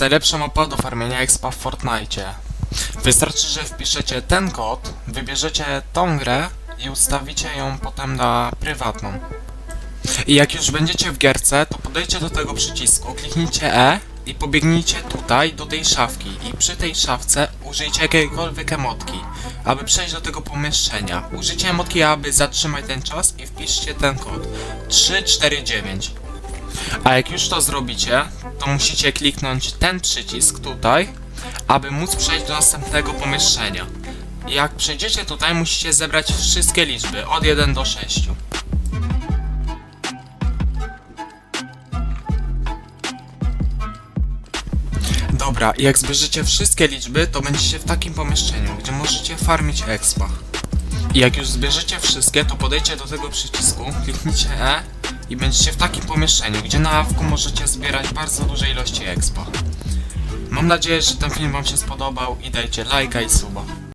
Najlepsza mapa do farmienia expa w Fortnite. Wystarczy, że wpiszecie ten kod, wybierzecie tą grę i ustawicie ją potem na prywatną. I jak już będziecie w gierce, to podejdźcie do tego przycisku, kliknijcie E i pobiegnijcie tutaj do tej szafki i przy tej szafce użyjcie jakiejkolwiek emotki, aby przejść do tego pomieszczenia. Użyjcie emotki, aby zatrzymać ten czas i wpiszcie ten kod 349. A jak już to zrobicie, to musicie kliknąć ten przycisk tutaj, aby móc przejść do następnego pomieszczenia. Jak przejdziecie tutaj, musicie zebrać wszystkie liczby od 1 do 6. Dobra, jak zbierzecie wszystkie liczby, to będziecie w takim pomieszczeniu, gdzie możecie farmić expa. Jak już zbierzecie wszystkie, to podejdźcie do tego przycisku, kliknijcie E i będziecie w takim pomieszczeniu, gdzie na awku możecie zbierać bardzo duże ilości expa. Mam nadzieję, że ten film wam się spodobał i dajcie lajka i suba.